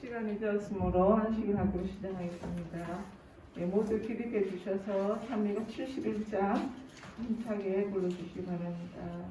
시간이 되었으므로 한식을 하고 시작하겠습니다. 예, 모두 기립해 주셔서 3미가 71장 힘차게 불러주시기 바랍니다.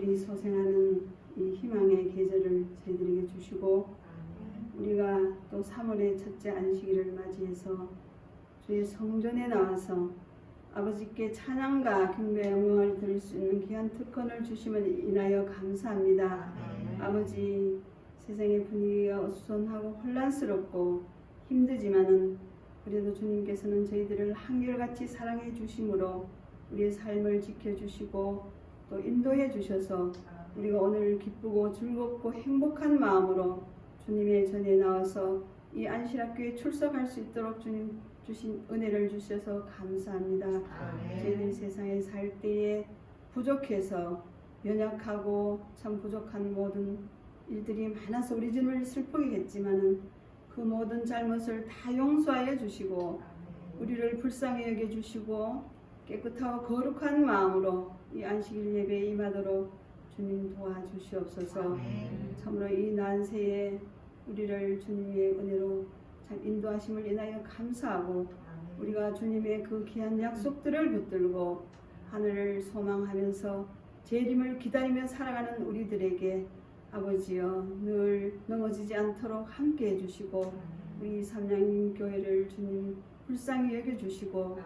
만물이 소생하는 이 희망의 계절을 저희들에게 주시고 우리가 또 3월의 첫째 안식일을 맞이해서 주의 성전에 나와서 아버지께 찬양과 경배 영광을 드릴 수 있는 귀한 특권을 주심을 인하여 감사합니다. 아버지 세상의 분위기가 어수선하고 혼란스럽고 힘들지만은 그래도 주님께서는 저희들을 한결같이 사랑해 주심으로 우리의 삶을 지켜 주시고 또 인도해 주셔서 우리가 오늘 기쁘고 즐겁고 행복한 마음으로 주님의 전에 나와서 이 안실학교에 출석할 수 있도록 주님 주신 은혜를 주셔서 감사합니다. 저희들이 세상에 살 때에 부족해서 연약하고 참 부족한 모든 일들이 많아서 우리 주님을 슬프게 했지만은 그 모든 잘못을 다 용서하여 주시고 우리를 불쌍히 여겨 주시고 깨끗하고 거룩한 마음으로 이 안식일 예배에 임하도록 주님 도와주시옵소서. 참으로 이 난세에 우리를 주님의 은혜로 참 인도하심을 인하여 감사하고 우리가 주님의 그 귀한 약속들을 붙들고 하늘을 소망하면서 재림을 기다리며 살아가는 우리들에게 아버지여 늘 넘어지지 않도록 함께 해 주시고 우리 삼양님 교회를 주님 불쌍히 여겨주시고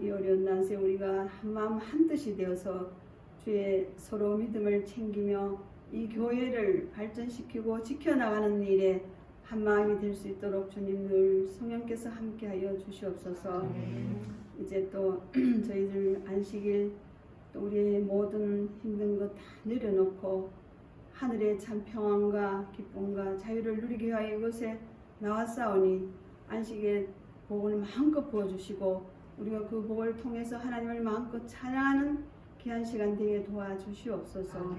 이 어려운 난세 우리가 한마음 한뜻이 되어서 주의 서로 믿음을 챙기며 이 교회를 발전시키고 지켜나가는 일에 한마음이 될 수 있도록 주님 늘 성령께서 함께하여 주시옵소서. 이제 또 저희들 안식일 또 우리의 모든 힘든 것 다 내려놓고 하늘의 참 평안과 기쁨과 자유를 누리게 하여 이곳에 나왔사오니 안식의 복을 마음껏 부어주시고 우리가 그 복을 통해서 하나님을 마음껏 찬양하는 귀한 시간 되게 도와주시옵소서.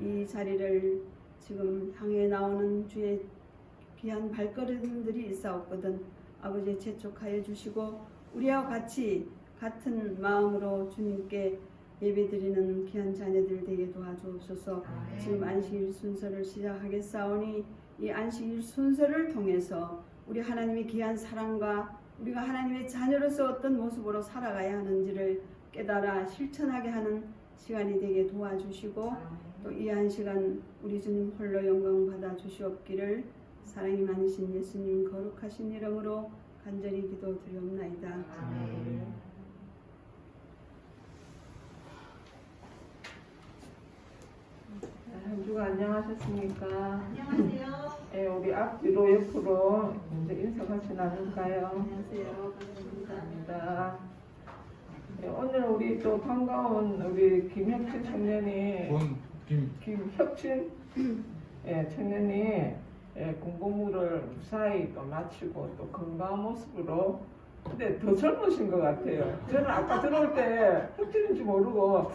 이 자리를 지금 향해 나오는 주의 귀한 발걸음들이 있사옵거든 아버지 재촉하여 주시고 우리와 같이 같은 마음으로 주님께 예배드리는 귀한 자녀들 되게 도와주옵소서. 지금 안식일 순서를 시작하겠사오니 이 안식일 순서를 통해서 우리 하나님의 귀한 사랑과 우리가 하나님의 자녀로서 어떤 모습으로 살아가야 하는지를 깨달아 실천하게 하는 시간이 되게 도와주시고 또 이 한 시간 우리 주님 홀로 영광 받아 주시옵기를 사랑이 많으신 예수님 거룩하신 이름으로 간절히 기도 드리옵나이다. 아멘. 네, 한 주간 안녕하셨습니까? 안녕하세요. 예, 우리 앞뒤로 옆으로 이제 인사 같이 나눌까요? 안녕하세요. 반갑습니다. 감사합니다. 예, 오늘 우리 또 반가운 우리 김혁진 청년이 권김 김혁진 예, 청년이 예, 공부물을 무사히 또 마치고 또 건강한 모습으로 근데 더 젊으신 것 같아요. 저는 아까 들어올 때 혁진인지 모르고 어,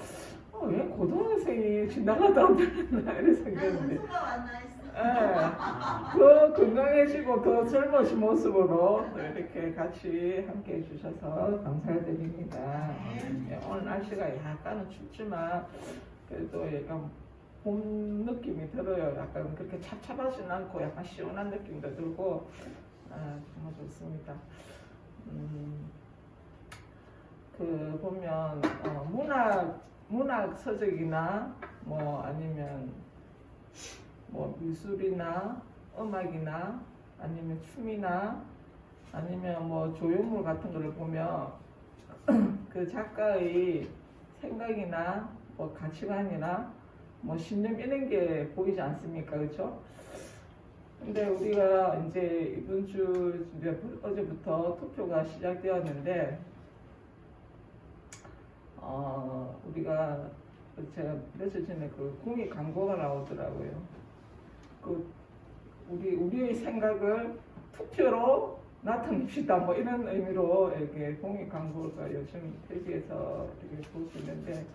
왜 고등학생이 지나가다 보나 이런 나 생각했는데 은수가 왔나 했어. 예, 더 건강해지고 더 젊으신 모습으로 또 이렇게 같이 함께 해주셔서 감사드립니다. 예, 오늘 날씨가 약간은 춥지만 그래도 약간 봄 느낌이 들어요. 약간 그렇게 찹찹하진 않고 약간 시원한 느낌도 들고 아, 정말 좋습니다. 음, 그 보면 어, 문학 문학 서적이나 뭐 아니면 뭐 미술이나 음악이나 아니면 춤이나 아니면 뭐 조형물 같은 거를 보면 그 작가의 생각이나 뭐 가치관이나 뭐 신념 이런 게 보이지 않습니까? 그렇죠? 근데 우리가 이제 이번 주 어제부터 투표가 시작되었는데 어 우리가 제가 며칠 전에 그 공익 광고가 나오더라고요. 그 우리 우리의 생각을 투표로 나타냅시다 뭐 이런 의미로 이렇게 공익 광고가 요즘 텔레비에서 이렇게 볼수 있는데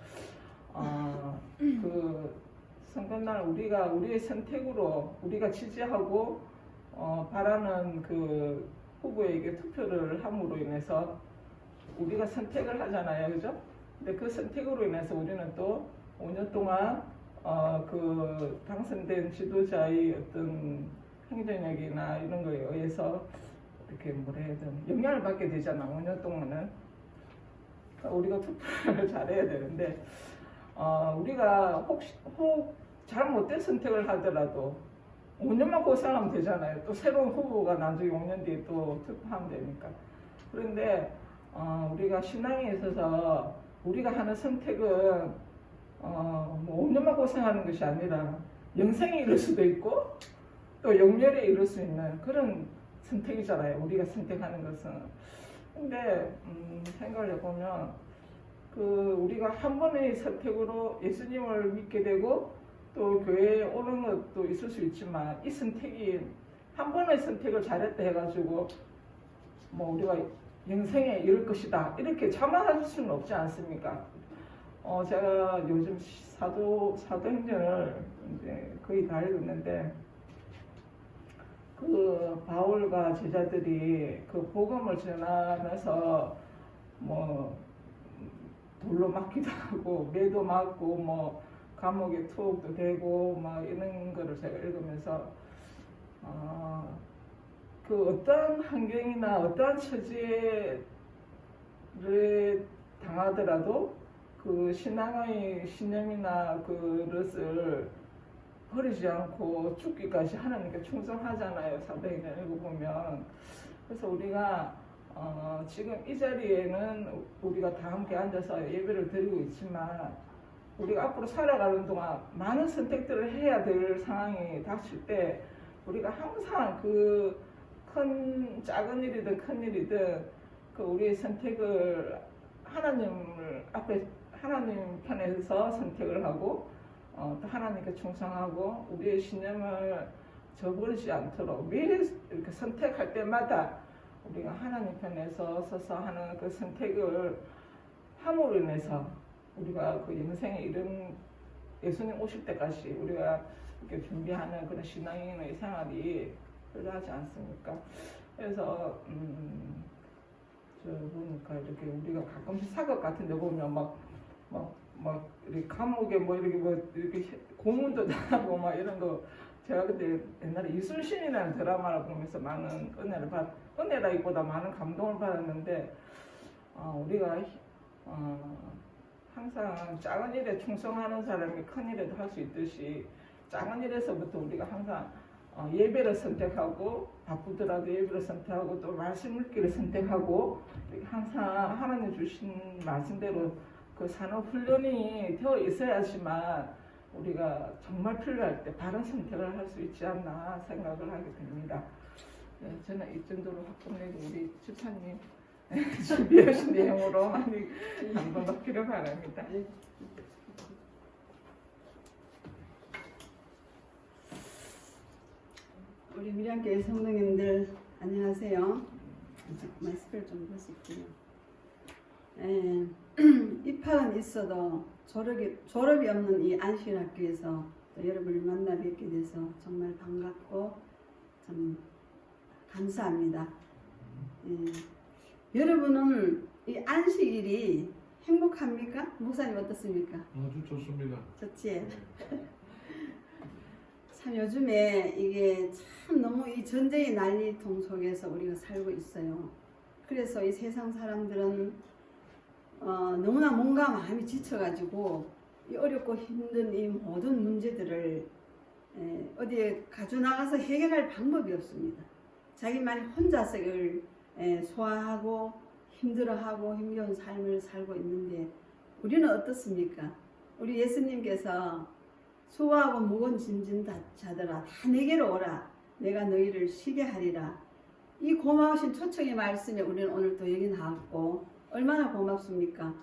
아그 선거날 우리가 우리의 선택으로 우리가 지지하고 어, 바라는 그 후보에게 투표를 함으로 인해서 우리가 선택을 하잖아요, 그죠? 근데 그 선택으로 인해서 우리는 또 5년 동안 어, 그 당선된 지도자의 어떤 행정력이나 이런 거에 의해서 이렇게 뭐라 해야 되나 영향을 받게 되잖아, 5년 동안은. 그러니까 우리가 투표를 잘해야 되는데 어, 우리가 혹시 혹 잘못된 선택을 하더라도 5년만 고생하면 되잖아요. 또 새로운 후보가 나중에 5년 뒤에 또 투표하면 되니까. 그런데 어, 우리가 신앙에 있어서 우리가 하는 선택은 어, 뭐 5년만 고생하는 것이 아니라 영생에 이를 수도 있고 또 영멸에 이를 수 있는 그런 선택이잖아요. 우리가 선택하는 것은. 근데 음, 생각을 해보면 그 우리가 한 번의 선택으로 예수님을 믿게 되고 또 교회에 오는 것도 있을 수 있지만 이 선택이 한 번의 선택을 잘했다 해가지고 뭐 우리가 영생에 이를 것이다 이렇게 자만할 수는 없지 않습니까? 어 제가 요즘 사도 사도행전을 이제 거의 다 읽었는데 그 바울과 제자들이 그 복음을 전하면서 뭐 돌로 맞기도 하고 매도 맞고 뭐 감옥에 투옥도 되고 막 이런 거를 제가 읽으면서 아, 그 어떠한 환경이나 어떠한 처지를 당하더라도 그 신앙의 신념이나 그것을 버리지 않고 죽기까지 하나님께 충성하잖아요. 사도행전 읽어보면. 그래서 우리가 어, 지금 이 자리에는 우리가 다 함께 앉아서 예배를 드리고 있지만 우리가 앞으로 살아가는 동안 많은 선택들을 해야 될 상황이 닥칠 때 우리가 항상 그 큰 작은 일이든 큰 일이든 그 우리의 선택을 하나님을 앞에 하나님 편에서 선택을 하고 어, 또 하나님께 충성하고 우리의 신념을 저버리지 않도록 매일 이렇게 선택할 때마다 우리가 하나님 편에서 서서 하는 그 선택을 함으로 인해서 우리가 그 영생에 이른 예수님 오실 때까지 우리가 이렇게 준비하는 그런 신앙인의 생활이 필요하지 않습니까? 그래서 음, 저 보니까 이렇게 우리가 가끔씩 사극 같은 데 보면 막 막, 막, 이렇게 감옥에 뭐 이렇게 뭐 이렇게 고문도 당하고 막 이런 거 제가 그때 옛날에 이순신이라는 드라마를 보면서 많은 은혜를 받, 은혜라기보다 많은 감동을 받았는데, 어, 우리가, 어, 항상 작은 일에 충성하는 사람이 큰 일에도 할 수 있듯이 작은 일에서부터 우리가 항상 어, 예배를 선택하고 바쁘더라도 예배를 선택하고 또 말씀 읽기를 선택하고 항상 하나님 주신 말씀대로 그 산업 훈련이 되어 있어야지만 우리가 정말 필요할 때 바른 선택을 할 수 있지 않나 생각을 하게 됩니다. 네, 저는 이 정도로 확정내고 우리 집사님 준비하신 내용으로 많이 감동받기를 바랍니다. 우리 미량교회 성도님들 안녕하세요. 마스크를 좀 벗을게요. 예, 입학은 있어도 졸업이, 졸업이 없는 이 안식학교에서 또 여러분을 만나 뵙게 돼서 정말 반갑고 참 감사합니다. 예, 여러분은 이 안식일이 행복합니까? 목사님 어떻습니까? 아주 좋습니다. 좋지? 참 요즘에 이게 참 너무 이 전쟁의 난리통 속에서 우리가 살고 있어요. 그래서 이 세상 사람들은 어, 너무나 몸과 마음이 지쳐가지고 이 어렵고 힘든 이 모든 문제들을 에, 어디에 가져 나가서 해결할 방법이 없습니다. 자기만이 혼자서 이걸 에, 소화하고 힘들어하고 힘겨운 삶을 살고 있는데 우리는 어떻습니까? 우리 예수님께서 수고하고 무거운 짐진 다- 자들아 다 내게로 오라. 내가 너희를 쉬게 하리라. 이 고마우신 초청의 말씀에 우리는 오늘 또 여기 나왔고 얼마나 고맙습니까?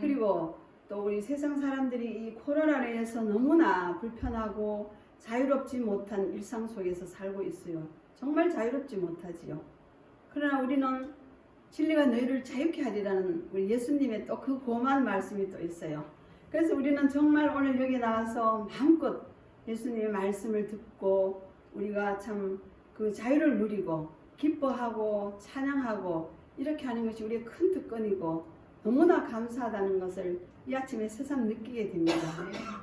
그리고 또 우리 세상 사람들이 이 코로나로 인해서 너무나 불편하고 자유롭지 못한 일상 속에서 살고 있어요. 정말 자유롭지 못하지요. 그러나 우리는 진리가 너희를 자유케 하리라는 우리 예수님의 또 그 고마운 말씀이 또 있어요 그래서 우리는 정말 오늘 여기 나와서 마음껏 예수님의 말씀을 듣고 우리가 참 그 자유를 누리고 기뻐하고 찬양하고 이렇게 하는 것이 우리의 큰 특권이고 너무나 감사하다는 것을 이 아침에 새삼 느끼게 됩니다.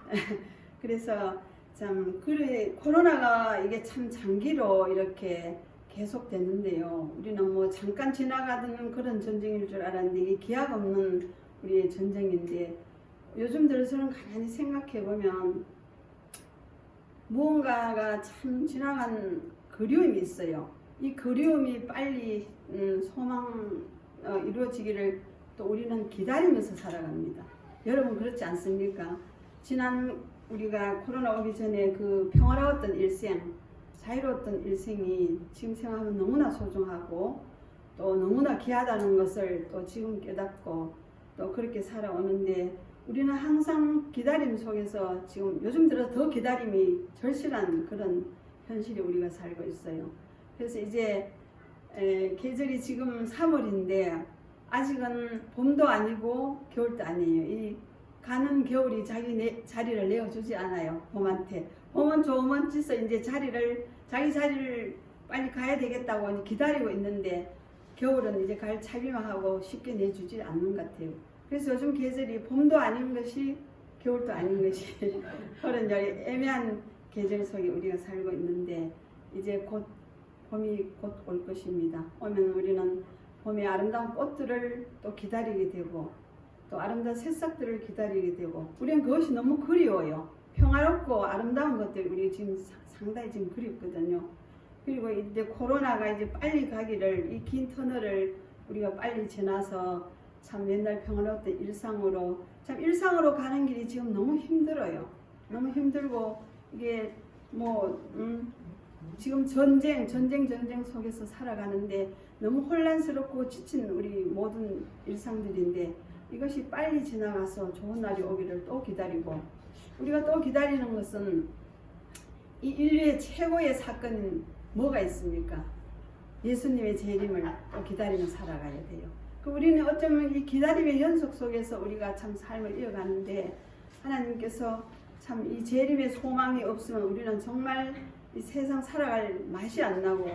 그래서 참 그래 코로나가 이게 참 장기로 이렇게 계속 됐는데요. 우리는 뭐 잠깐 지나가던 그런 전쟁일 줄 알았는데 이게 기약 없는 우리의 전쟁인데 요즘 들어서는 가만히 생각해 보면 무언가가 참 지나간 그리움이 있어요. 이 그리움이 빨리 음, 소망 어, 이루어지기를 또 우리는 기다리면서 살아갑니다. 여러분 그렇지 않습니까? 지난 우리가 코로나 오기 전에 그 평화로웠던 일생, 자유로웠던 일생이 지금 생각하면 너무나 소중하고 또 너무나 귀하다는 것을 또 지금 깨닫고 또 그렇게 살아오는데 우리는 항상 기다림 속에서 지금 요즘 들어 더 기다림이 절실한 그런 현실에 우리가 살고 있어요. 그래서 이제 에, 계절이 지금 3월인데 아직은 봄도 아니고 겨울도 아니에요. 이 가는 겨울이 자기 내, 자리를 내어주지 않아요. 봄한테. 봄은 좋으면 찢어 이제 자리를 자기 자리를 빨리 가야 되겠다고 기다리고 있는데 겨울은 이제 갈 차비만 하고 쉽게 내주지 않는 것 같아요. 그래서 요즘 계절이 봄도 아닌 것이 겨울도 아닌 것이 그런 이제 애매한 계절 속에 우리가 살고 있는데 이제 곧 봄이 곧 올 것입니다. 오면 우리는 봄의 아름다운 꽃들을 또 기다리게 되고 또 아름다운 새싹들을 기다리게 되고 우리는 그것이 너무 그리워요. 평화롭고 아름다운 것들 우리 지금 사- 상당히 지금 그립거든요. 그리고 이제 코로나가 이제 빨리 가기를 이 긴 터널을 우리가 빨리 지나서 참 옛날 평화로웠던 일상으로 참 일상으로 가는 길이 지금 너무 힘들어요. 너무 힘들고 이게 뭐 음, 지금 전쟁 전쟁 전쟁 속에서 살아가는데 너무 혼란스럽고 지친 우리 모든 일상들인데 이것이 빨리 지나가서 좋은 날이 오기를 또 기다리고 우리가 또 기다리는 것은 이 인류의 최고의 사건은 뭐가 있습니까? 예수님의 재림을 또 기다리며 살아가야 돼요. 그 우리는 어쩌면 이 기다림의 연속 속에서 우리가 참 삶을 이어가는데 하나님께서 참 이 재림의 소망이 없으면 우리는 정말 이 세상 살아갈 맛이 안 나고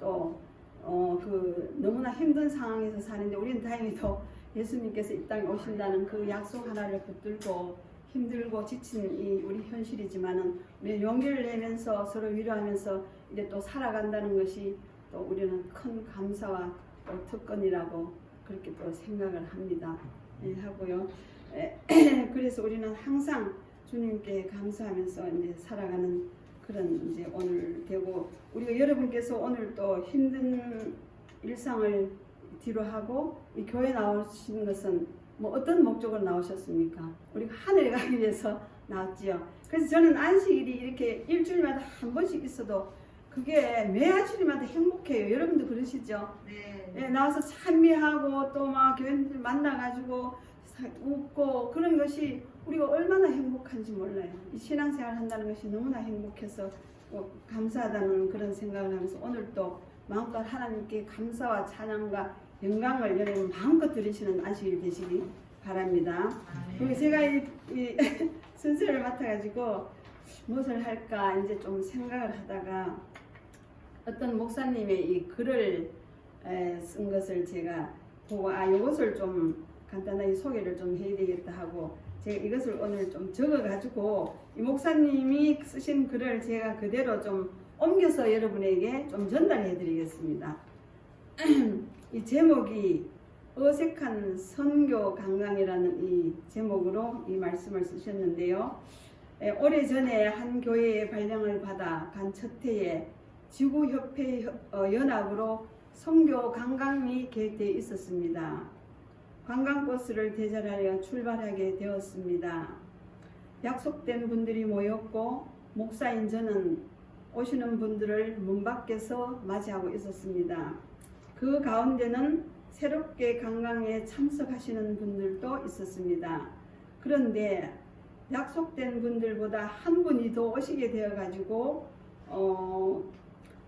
또 어 그 너무나 힘든 상황에서 사는데 우리는 다행히도 예수님께서 이 땅에 오신다는 그 약속 하나를 붙들고 힘들고 지친 이 우리 현실이지만은 우리 용기를 내면서 서로 위로하면서 이제 또 살아간다는 것이 또 우리는 큰 감사와 또 특권이라고 그렇게 또 생각을 합니다. 예, 하고요. 에, 그래서 우리는 항상 주님께 감사하면서 이제 살아가는 그런 이제 오늘 되고 우리가 여러분께서 오늘 또 힘든 일상을 뒤로 하고 이 교회 나오신 것은 뭐 어떤 목적으로 나오셨습니까? 우리가 하늘에 가기 위해서 나왔지요. 그래서 저는 안식일이 이렇게 일주일마다 한 번씩 있어도 그게 매 아침마다 행복해요. 여러분도 그러시죠? 네. 예, 나와서 찬미하고 또 막 교인들 만나가지고 사- 웃고 그런 것이 우리가 얼마나 행복한지 몰라요. 이 신앙생활 한다는 것이 너무나 행복해서 또 감사하다는 그런 생각을 하면서 오늘 또 마음껏 하나님께 감사와 찬양과 영광을 여러분 마음껏 드리시는 안식일 되시기 바랍니다. 그리고 제가 이, 이 순서를 맡아가지고 무엇을 할까 이제 좀 생각을 하다가 어떤 목사님의 이 글을 에, 쓴 것을 제가 보고 아 이것을 좀 간단하게 소개를 좀 해야 되겠다 하고 제가 이것을 오늘 좀 적어 가지고 이 목사님이 쓰신 글을 제가 그대로 좀 옮겨서 여러분에게 좀 전달해 드리겠습니다. 이 제목이 어색한 선교 강강이라는 이 제목으로 이 말씀을 쓰셨는데요. 에, 오래전에 한 교회의 발령을 받아 간 첫 해에 지구협회 협- 어, 연합으로 선교 관광이 계획되어 있었습니다. 관광버스를 대절하여 출발하게 되었습니다. 약속된 분들이 모였고 목사인 저는 오시는 분들을 문 밖에서 맞이하고 있었습니다. 그 가운데는 새롭게 관광에 참석하시는 분들도 있었습니다. 그런데 약속된 분들보다 한 분이 더 오시게 되어 가지고 어,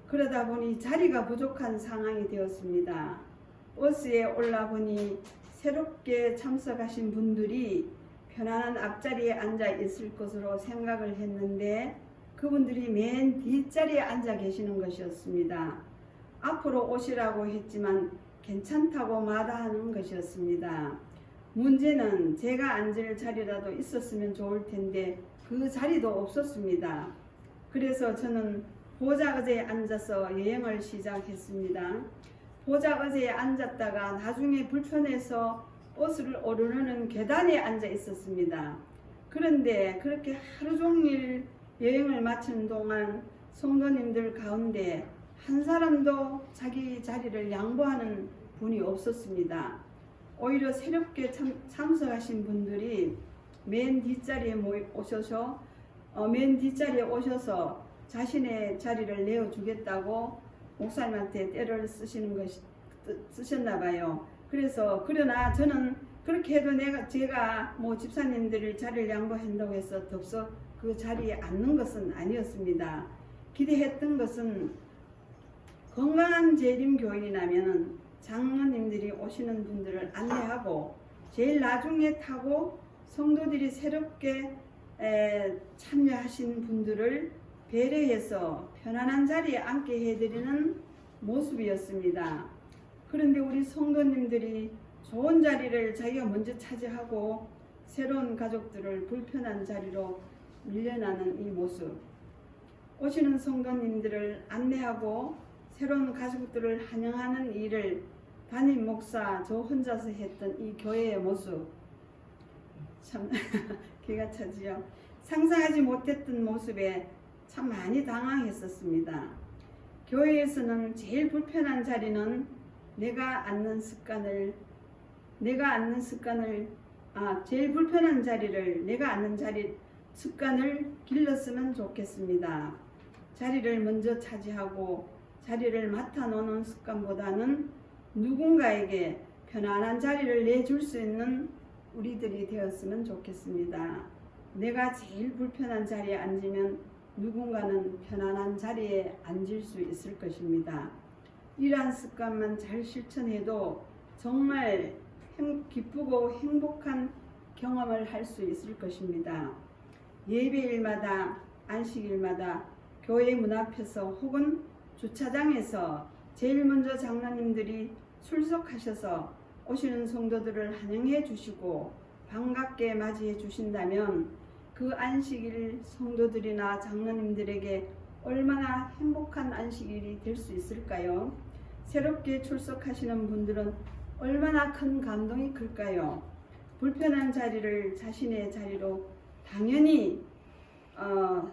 그러다 보니 자리가 부족한 상황이 되었습니다. 버스에 올라보니 새롭게 참석하신 분들이 편안한 앞자리에 앉아 있을 것으로 생각을 했는데 그분들이 맨 뒷자리에 앉아 계시는 것이었습니다. 앞으로 오시라고 했지만 괜찮다고 마다하는 것이었습니다. 문제는 제가 앉을 자리라도 있었으면 좋을 텐데 그 자리도 없었습니다. 그래서 저는 보좌 의자에 앉아서 여행을 시작했습니다. 보좌 의자에 앉았다가 나중에 불편해서 버스를 오르는 계단에 앉아 있었습니다. 그런데 그렇게 하루 종일 여행을 마치는 동안 성도님들 가운데 한 사람도 자기 자리를 양보하는 분이 없었습니다. 오히려 새롭게 참, 참석하신 분들이 맨 뒷자리에 모이, 오셔서 어, 맨 뒷자리에 오셔서 자신의 자리를 내어 주겠다고 목사님한테 때를 쓰시는 것이 쓰- 쓰셨나 봐요. 그래서 그러나 저는 그렇게 해도 내가 제가 뭐 집사님들을 자리를 양보한다고 해서 덥석 그 자리에 앉는 것은 아니었습니다. 기대했던 것은 건강한 재림 교인이라면 장로님들이 오시는 분들을 안내하고 제일 나중에 타고 성도들이 새롭게 에, 참여하신 분들을 배려해서 편안한 자리에 앉게 해드리는 모습이었습니다. 그런데 우리 성도님들이 좋은 자리를 자기가 먼저 차지하고 새로운 가족들을 불편한 자리로 밀려나는 이 모습. 오시는 성도님들을 안내하고 새로운 가족들을 환영하는 일을 담임 목사 저 혼자서 했던 이 교회의 모습. 참 기가 차지요. 상상하지 못했던 모습에 참 많이 당황했었습니다. 교회에서는 제일 불편한 자리는 내가 앉는 습관을 내가 앉는 습관을 아 제일 불편한 자리를 내가 앉는 자리 습관을 길렀으면 좋겠습니다. 자리를 먼저 차지하고 자리를 맡아 놓는 습관보다는 누군가에게 편안한 자리를 내줄 수 있는 우리들이 되었으면 좋겠습니다. 내가 제일 불편한 자리에 앉으면 누군가는 편안한 자리에 앉을 수 있을 것입니다. 이러한 습관만 잘 실천해도 정말 행- 기쁘고 행복한 경험을 할 수 있을 것입니다. 예배일마다 안식일마다 교회 문 앞에서 혹은 주차장에서 제일 먼저 장로님들이 출석하셔서 오시는 성도들을 환영해 주시고 반갑게 맞이해 주신다면 그 안식일 성도들이나 장로님들에게 얼마나 행복한 안식일이 될 수 있을까요? 새롭게 출석하시는 분들은 얼마나 큰 감동이 클까요? 불편한 자리를 자신의 자리로 당연히 어,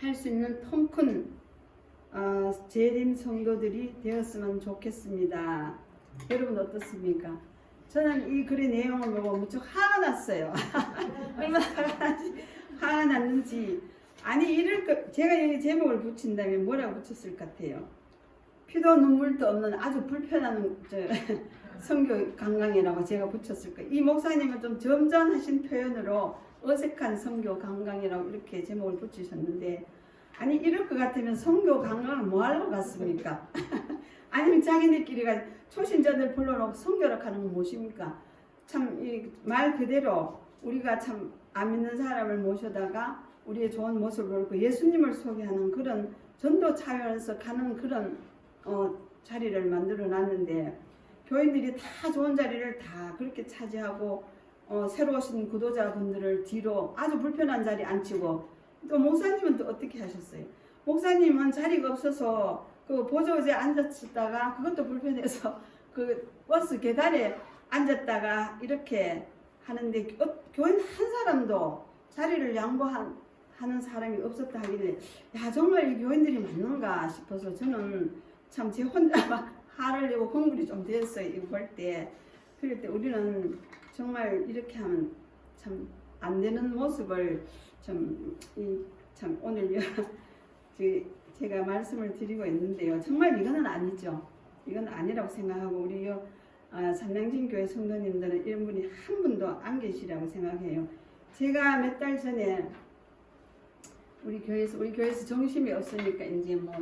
할 수 있는 통큰 어, 재림 성도들이 되었으면 좋겠습니다. 여러분 어떻습니까? 저는 이 글의 내용을 보고 무척 화가 났어요. 얼마나 화가 났지, 화가 났는지. 아니 이럴 거 제가 여기 제목을 붙인다면 뭐라고 붙였을 것 같아요. 피도 눈물도 없는 아주 불편한 저, 성교 강강이라고 제가 붙였을 거예요. 이 목사님은 좀 점잖으신 표현으로 어색한 성교 강강이라고 이렇게 제목을 붙이셨는데 아니 이럴 것 같으면 성교 강강을 뭐 하려고 갔습니까? 아니면 자기네끼리가 초신자들 불러놓고 성교를 하는 건 무엇입니까? 참 이 말 그대로 우리가 참 안 믿는 사람을 모셔다가 우리의 좋은 모습을 보고 예수님을 소개하는 그런 전도 차원에서 가는 그런 어, 자리를 만들어 놨는데 교인들이 다 좋은 자리를 다 그렇게 차지하고 어, 새로 오신 구도자분들을 뒤로 아주 불편한 자리 앉히고 또 목사님은 또 어떻게 하셨어요? 목사님은 자리가 없어서 그 보조의자에 앉았다가 그것도 불편해서 그 버스 계단에 앉았다가 이렇게 하는데 어, 교인 한 사람도 자리를 양보한 하는 사람이 없었다 하길래 야 정말 이 교인들이 맞는가 싶어서 저는 참 제 혼자 화를 내고 흥분이 좀 됐어요 이거 볼때. 그럴 때 우리는 정말 이렇게 하면 참 안 되는 모습을 좀, 이, 참, 오늘 제- 제가 말씀을 드리고 있는데요. 정말 이거는 아니죠. 이건 아니라고 생각하고, 우리 요, 아, 삼양진 교회 성도님들은 이런 분이 한 분도 안 계시라고 생각해요. 제가 몇 달 전에 우리 교회에서, 우리 교회에서 정심이 없으니까 이제 뭐,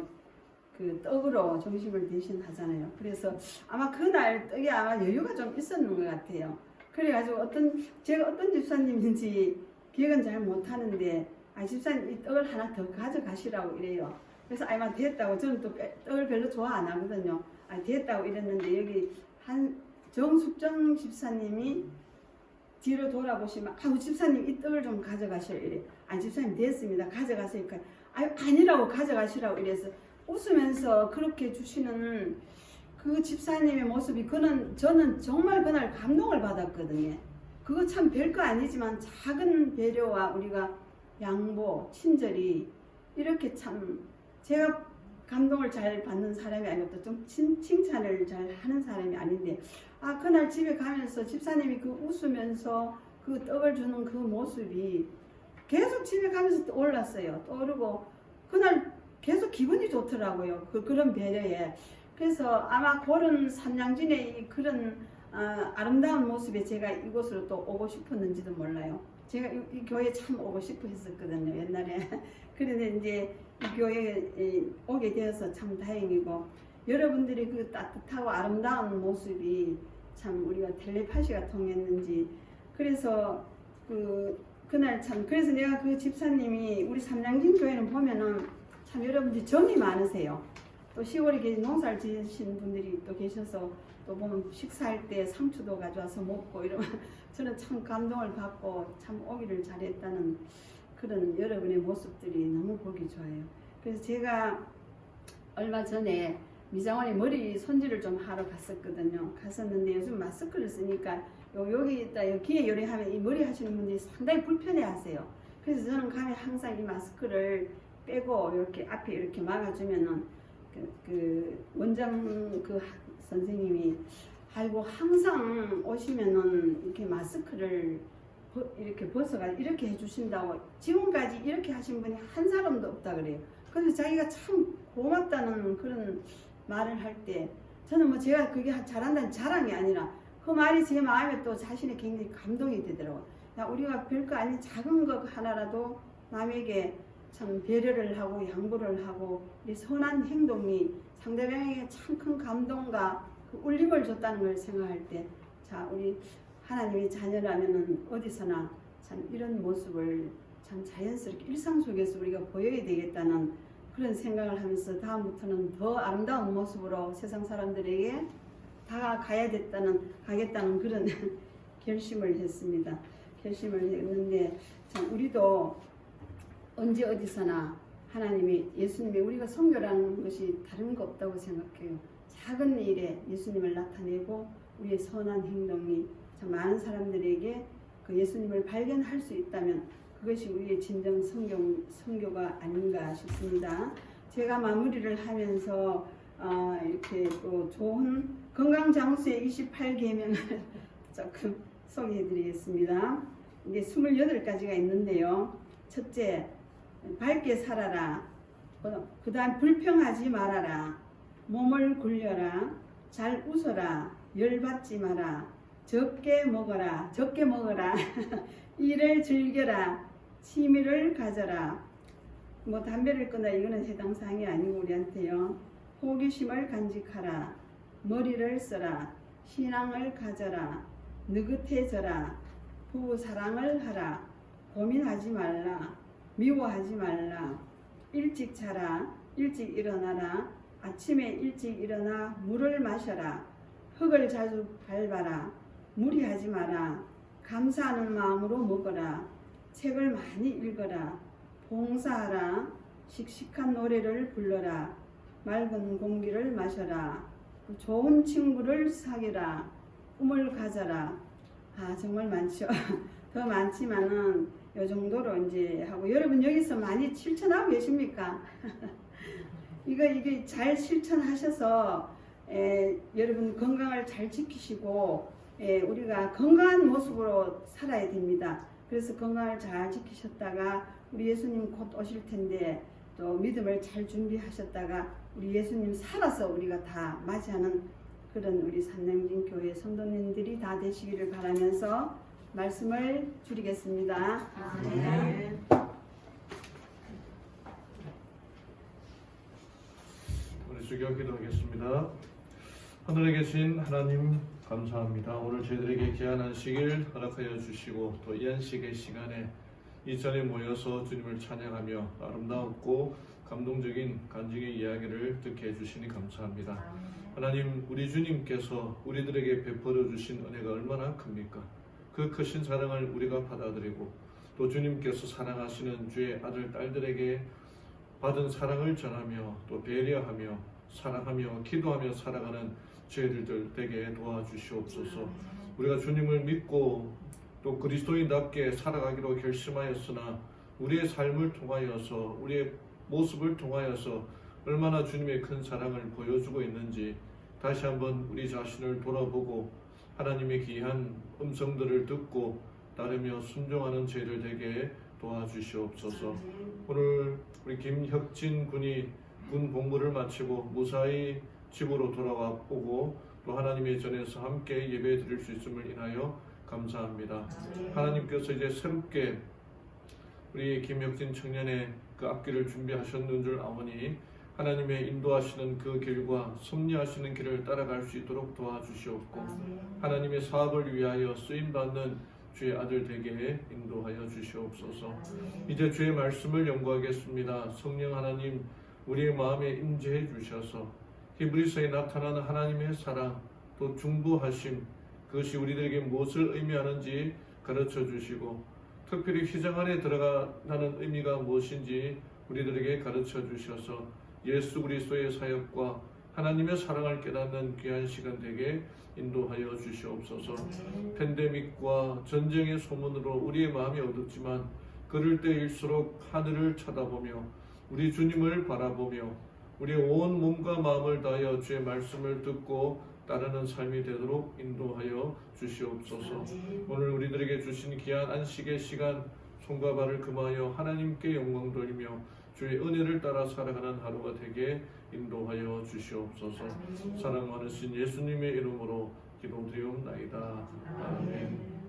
그 떡으로 정심을 대신하잖아요. 그래서 아마 그날 떡에 아마 여유가 좀 있었는 것 같아요. 그래가지고 어떤 제가 어떤 집사님인지 기억은 잘 못하는데 아 집사님 이 떡을 하나 더 가져가시라고 이래요. 그래서 아마 됐다고 저는 또 빼- 떡을 별로 좋아 안 하거든요. 아 됐다고 이랬는데 여기 한 정숙정 집사님이 뒤로 돌아보시면 아우 집사님 이 떡을 좀 가져가시라 이래. 아 집사님 됐습니다. 가져가세요. 아 아니라고 가져가시라고 이래서 웃으면서 그렇게 주시는 그 집사님의 모습이 그는 저는 정말 그날 감동을 받았거든요. 그거 참 별거 아니지만 작은 배려와 우리가 양보, 친절이 이렇게 참 제가 감동을 잘 받는 사람이 아니었다. 좀 칭, 칭찬을 잘 하는 사람이 아닌데 아 그날 집에 가면서 집사님이 그 웃으면서 그 떡을 주는 그 모습이 계속 집에 가면서 또 올랐어요. 떠오르고 그날 계속 기분이 좋더라고요. 그 그런 배려에. 그래서 아마 그런 삼양진의 이 그런 아, 아름다운 모습에 제가 이곳으로 또 오고 싶었는지도 몰라요. 제가 이, 이 교회 참 오고 싶어 했었거든요, 옛날에. 그런데 이제 이 교회에 이, 오게 되어서 참 다행이고, 여러분들이 그 따뜻하고 아름다운 모습이 참 우리가 텔레파시가 통했는지, 그래서 그, 그날 참, 그래서 내가 그 집사님이 우리 삼양진 교회는 보면은 참 여러분들이 정이 많으세요. 또 10월에 계신 농사를 지으신 분들이 또 계셔서 또 보면 식사할 때 상추도 가져와서 먹고 이러면 저는 참 감동을 받고 참 오기를 잘했다는 그런 여러분의 모습들이 너무 보기 좋아요. 그래서 제가 얼마 전에 미장원에 머리 손질을 좀 하러 갔었거든요. 갔었는데 요즘 마스크를 쓰니까 요, 여기 있다 여기에 요리하면 이 머리 하시는 분들이 상당히 불편해 하세요. 그래서 저는 가면 항상 이 마스크를 빼고 이렇게 앞에 이렇게 막아주면은 그, 그 원장 그 하- 선생님이 아이고 항상 오시면은 이렇게 마스크를 벗- 이렇게 벗어가 이렇게 해주신다고 지금까지 이렇게 하신 분이 한 사람도 없다 그래요. 그래서 자기가 참 고맙다는 그런 말을 할 때 저는 뭐 제가 그게 잘한다는 자랑이 아니라 그 말이 제 마음에 또 자신이 굉장히 감동이 되더라고요. 야, 우리가 별거 아닌 작은 것 하나라도 남에게 참 배려를 하고 양보를 하고 이 선한 행동이 상대방에게 참 큰 감동과 그 울림을 줬다는 걸 생각할 때, 자 우리 하나님의 자녀라면은 어디서나 참 이런 모습을 참 자연스럽게 일상 속에서 우리가 보여야 되겠다는 그런 생각을 하면서 다음부터는 더 아름다운 모습으로 세상 사람들에게 다가가야 됐다는 가겠다는 그런 결심을 했습니다. 결심을 했는데 참 우리도 언제 어디서나 하나님이 예수님이 우리가 성교라는 것이 다른 거 없다고 생각해요. 작은 일에 예수님을 나타내고 우리의 선한 행동이 참 많은 사람들에게 그 예수님을 발견할 수 있다면 그것이 우리의 진정 성경, 성교가 아닌가 싶습니다. 제가 마무리를 하면서 어, 이렇게 또 좋은 건강 장수의 28계명을 조금 소개해 드리겠습니다. 이게 28가지가 있는데요. 첫째, 밝게 살아라. 그 다음, 불평하지 말아라. 몸을 굴려라. 잘 웃어라. 열받지 마라. 적게 먹어라. 적게 먹어라. 일을 즐겨라. 취미를 가져라. 뭐 담배를 끊어 이거는 해당 사항이 아니고 우리한테요. 호기심을 간직하라. 머리를 써라. 신앙을 가져라. 느긋해져라. 부부 사랑을 하라. 고민하지 말라. 미워하지 말라. 일찍 자라. 일찍 일어나라. 아침에 일찍 일어나 물을 마셔라. 흙을 자주 밟아라. 무리하지 마라. 감사하는 마음으로 먹어라. 책을 많이 읽어라. 봉사하라. 씩씩한 노래를 불러라. 맑은 공기를 마셔라. 좋은 친구를 사귀라. 꿈을 가져라. 아, 정말 많죠. 더 많지만은 요 정도로 이제 하고 여러분 여기서 많이 실천하고 계십니까? 이거 이게 잘 실천하셔서 에, 여러분 건강을 잘 지키시고 에, 우리가 건강한 모습으로 살아야 됩니다. 그래서 건강을 잘 지키셨다가 우리 예수님 곧 오실 텐데 또 믿음을 잘 준비하셨다가 우리 예수님 살아서 우리가 다 맞이하는 그런 우리 산남진 교회 성도님들이 다 되시기를 바라면서 말씀을 줄이겠습니다. 네. 우리 주여 기도하겠습니다. 하늘에 계신 하나님 감사합니다. 오늘 저희들에게 귀한 안식일 허락하여 주시고 또이 안식의 시간에 이 자리에 모여서 주님을 찬양하며 아름다웠고 감동적인 간증의 이야기를 듣게 해주시니 감사합니다. 하나님 우리 주님께서 우리들에게 베풀어 주신 은혜가 얼마나 큽니까? 그 크신 사랑을 우리가 받아들이고 또 주님께서 사랑하시는 주의 아들 딸들에게 받은 사랑을 전하며 또 배려하며 사랑하며 기도하며 살아가는 저희들 되게 도와주시옵소서. 우리가 주님을 믿고 또 그리스도인답게 살아가기로 결심하였으나 우리의 삶을 통하여서 우리의 모습을 통하여서 얼마나 주님의 큰 사랑을 보여주고 있는지 다시 한번 우리 자신을 돌아보고 하나님의 귀한 음성들을 듣고 따르며 순종하는 저희들 되게 도와주시옵소서. 오늘 우리 김혁진 군이 군 복무를 마치고 무사히 집으로 돌아와 오고 또 하나님의 전에서 함께 예배 드릴 수 있음을 인하여 감사합니다. 하나님께서 이제 새롭게 우리 김혁진 청년의 그 앞길을 준비하셨는 줄 아오니 하나님의 인도하시는 그 길과 섭리하시는 길을 따라갈 수 있도록 도와주시옵고 하나님의 사업을 위하여 쓰임 받는 주의 아들 되게 인도하여 주시옵소서. 이제 주의 말씀을 연구하겠습니다. 성령 하나님 우리의 마음에 임재해 주셔서 히브리서에 나타나는 하나님의 사랑 또 중부하심 그것이 우리들에게 무엇을 의미하는지 가르쳐 주시고 특별히 휘장 안에 들어가는 의미가 무엇인지 우리들에게 가르쳐 주셔서 예수 그리스도의 사역과 하나님의 사랑을 깨닫는 귀한 시간 되게 인도하여 주시옵소서. 팬데믹과 전쟁의 소문으로 우리의 마음이 어둡지만 그럴 때일수록 하늘을 쳐다보며 우리 주님을 바라보며 우리의 온 몸과 마음을 다하여 주의 말씀을 듣고 따르는 삶이 되도록 인도하여 주시옵소서. 오늘 우리들에게 주신 귀한 안식의 시간 손과 발을 금하여 하나님께 영광 돌리며 주의 은혜를 따라 살아가는 하루가 되게 인도하여 주시옵소서. 사랑 많으신 예수님의 이름으로 기도드리옵나이다. 아멘.